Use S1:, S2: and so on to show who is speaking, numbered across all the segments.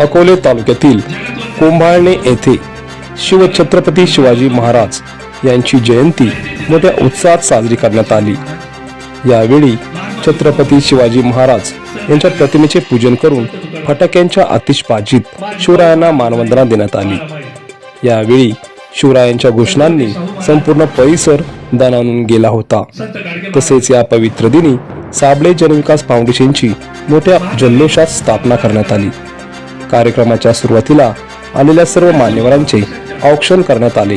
S1: अकोले तालुक्यातील कुंभाळणे येथे शिवछत्रपती शिवाजी महाराज यांची जयंती मोठ्या उत्साहात साजरी करण्यात आली. यावेळी छत्रपती शिवाजी महाराज यांच्या प्रतिमेचे पूजन करून फटाक्यांच्या आतिषबाजीत शिवरायांना मानवंदना देण्यात आली. यावेळी शिवरायांच्या घोषणांनी संपूर्ण परिसर दणानून गेला होता. तसेच या पवित्र दिनी साबळे जनविकास फाउंडेशनची मोठ्या जल्लोषात स्थापना करण्यात आली. कार्यक्रमाच्या सुरुवातीला आलेल्या सर्व मान्यवरांचे औक्षण करण्यात आले.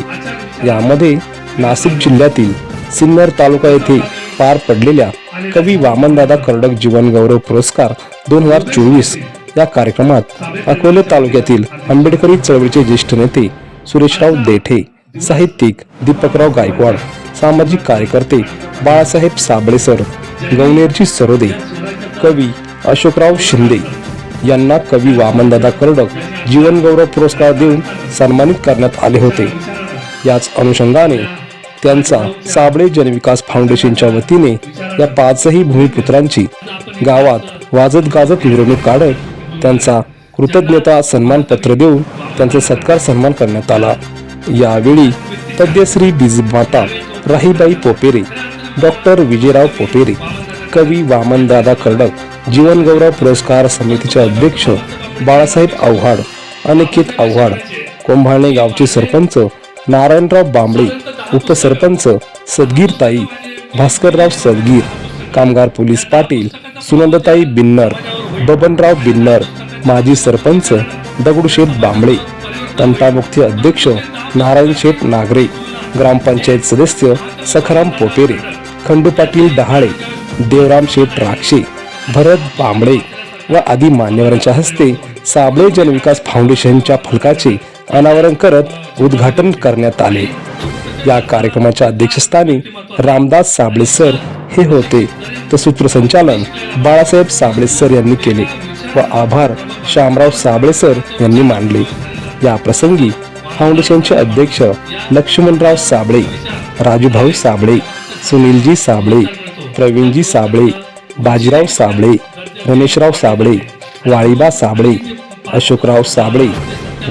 S1: यामध्ये नाशिक जिल्ह्यातील सिन्नर तालुका येथे पार पडलेल्या कवी वामनदादा कर्डक जीवनगौरव पुरस्कार दोन हजार चोवीस या कार्यक्रमात अकोले तालुक्यातील आंबेडकरी चळवळीचे ज्येष्ठ नेते सुरेशराव देठे साहित्यिक दीपकराव गायकवाड सामाजिक कार्यकर्ते बाळासाहेब साबळेसर गवनेरजी सरोदे कवी अशोकराव शिंदे यांना कवी वामनदादा कर्डक जीवनगौरव पुरस्कार देऊन सन्मानित करण्यात आले होते. याच अनुषंगाने त्यांचा साबळे जनविकास फाउंडेशनच्या वतीने या पाचही भूमिपुत्रांची गावात वाजत गाजत मिरवणूक काढत त्यांचा कृतज्ञता सन्मानपत्र देऊन त्यांचा सत्कार सन्मान करण्यात आला. यावेळी पद्यश्री बीजमाता राहीबाई पोपेरे डॉक्टर विजयराव पोपेरे कवी वामनदादा कर्डक जीवनगौरव पुरस्कार समितीचे अध्यक्ष बाळासाहेब आव्हाड अनिकेत आव्हाड कोंभाळणे गावचे सरपंच नारायणराव बांबळे उपसरपंच सदगीरताई भास्करराव सदगीर कामगार पोलीस पाटील सुनंदताई बिन्नर बबनराव बिन्नर माजी सरपंच दगडूशेठ बांबळे तंटामुक्ती अध्यक्ष नारायण शेठ नागरे ग्रामपंचायत सदस्य सखाराम पोपेरे खंडू पाटील डहाळे देवराम शेठ राक्षे भरत बांबळे व आदी मान्यवरांच्या हस्ते साबळे जनविकास फाउंडेशनच्या फलकाचे अनावरण करत उद्घाटन करण्यात आले. या कार्यक्रमाच्या अध्यक्षस्थानी रामदास साबळे सर हे होते. तर सूत्रसंचालन बाळासाहेब साबळे सर यांनी केले व आभार शामराव साबळे सर यांनी मानले. या प्रसंगी फाउंडेशनचे अध्यक्ष लक्ष्मणराव साबळे राजूभाऊ साबळे सुनीलजी साबळे प्रवीणजी साबळे बाजीराव साबळे रमेशराव साबळे वाळीबा साबळे अशोकराव साबळे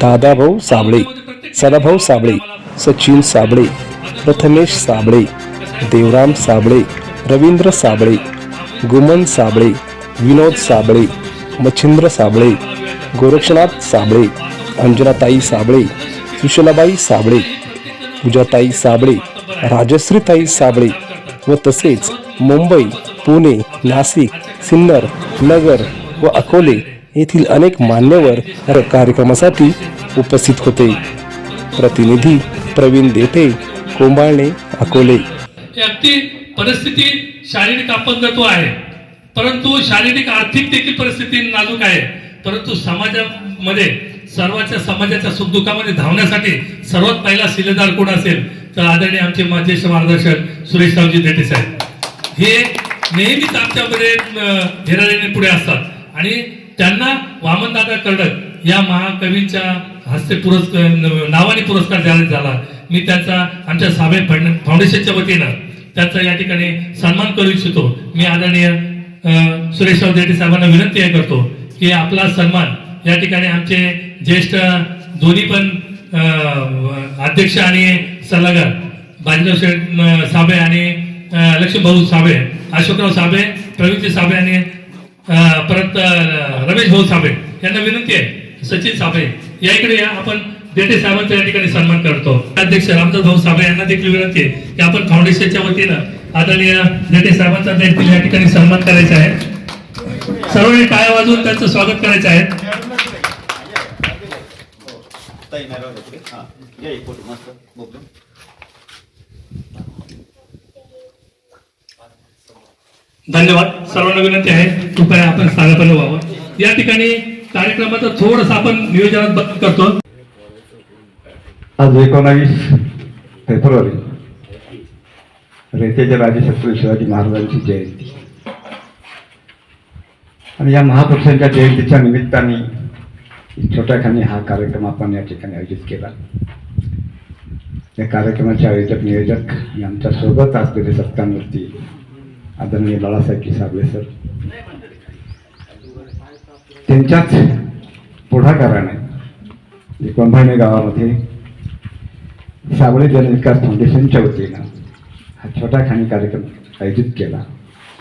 S1: दादाभाऊ साबळे सदाभाऊ साबळे सचिन साबळे प्रथमेश साबळे देवराम साबळे रवींद्र साबळे गुमन साबळे विनोद साबळे मच्छिंद्र साबळे गोरक्षनाथ साबळे अंजनाताई साबळे सुशलाबाई साबळे पूजाताई साबळे राजश्रीताई साबळे व तसेच मुंबई पुणे नाशिक सिन्नर नगर व अकोले येथील अनेक मान्यवर या कार्यक्रमासाठी उपस्थित होते. प्रतिनिधी प्रवीण देते कोंबाळणे अकोले.
S2: अगदी परिस्थिती शारीरिक अपंगत्व आहे. परंतु शारीरिक आर्थिक देखील परिस्थिती नाजूक आहे. परंतु समाजामध्ये सर्वांच्या समाजाच्या सुखदुःखामध्ये धावण्यासाठी सर्वात पहिला शिलेदार कोण असेल? तर आदरणीय आमचे माजेश मार्गदर्शक सुरेशरावजी देठे साहेब. हे नेहमीच आमच्यामध्ये अं, पुढे असतात. आणि त्यांना वामनदादा कर्डक या महाकवींच्या हस्ते पुरस्कार नावाने पुरस्कार जाहीर झाला. मी त्यांचा आमच्या साबे फंड- फाउंडेशनच्या वतीनं त्यांचा या ठिकाणी सन्मान करू इच्छितो. मी आदरणीय सुरेश सुरेशराव साहेबांना विनंती आहे करतो की आपला सन्मान या ठिकाणी आमचे ज्येष्ठ दोन्ही पण अध्यक्ष आणि सल्लागार बाजीराव शेठ साबे आणि लक्ष्मीभाऊ साबे अशोकराव साबळे प्रवीणजी साबळे आणि परत रमेश भाऊ साबळे यांना विनंती आहे सचिन साबळे या इकडे या आपण देठे साहेबांचा या ठिकाणी सन्मान करतो अध्यक्ष रामदास भाऊ साबळे यांना देखील विनंती आहे की आपण फाउंडेशनच्या वतीनं आदरणीय देठे साहेबांचा देखील या ठिकाणी सन्मान करायचा आहे सर्वांनी टाळ्या वाजवून त्यांचं स्वागत करायचं आहे
S3: ताई नाही राहू दे पुढे. हा. या एक फोटो मस्त बघतो
S2: धन्यवाद. सर्वांना विनंती आहे कृपया आपण स्थानापन्न व्हावं. या ठिकाणी कार्यक्रमाचं थोडस आपण नियोजनात करतो.
S4: आज एकोणावीस फेब्रुवारी रेतेच्या राजेशत्री शिवाजी महाराजांची जयंती. आणि या महापुरुषांच्या जयंतीच्या निमित्ताने छोट्याखानी हा कार्यक्रम आपण या ठिकाणी आयोजित केला. या कार्यक्रमाचे आयोजक नियोजक आणि आमच्यासोबत असलेले सत्तामूर्ती आदरणीय बाळासाहेब साबळे सर. त्यांच्याच पुढाकाराने कोंभाणे गावामध्ये सावळे जनविकास फाउंडेशनच्या वतीनं हा छोटा खाणी कार्यक्रम आयोजित केला.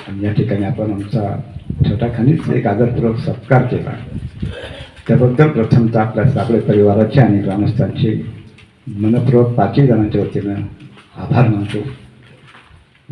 S4: आणि या ठिकाणी आपण आमचा छोटा खाणीच एक आदरपूर्वक सत्कार केला. त्याबद्दल प्रथमतः आपल्या साबळे परिवाराचे आणि ग्रामस्थांचे मनपूर्वक पाचही जणांच्या वतीनं आभार मानतो.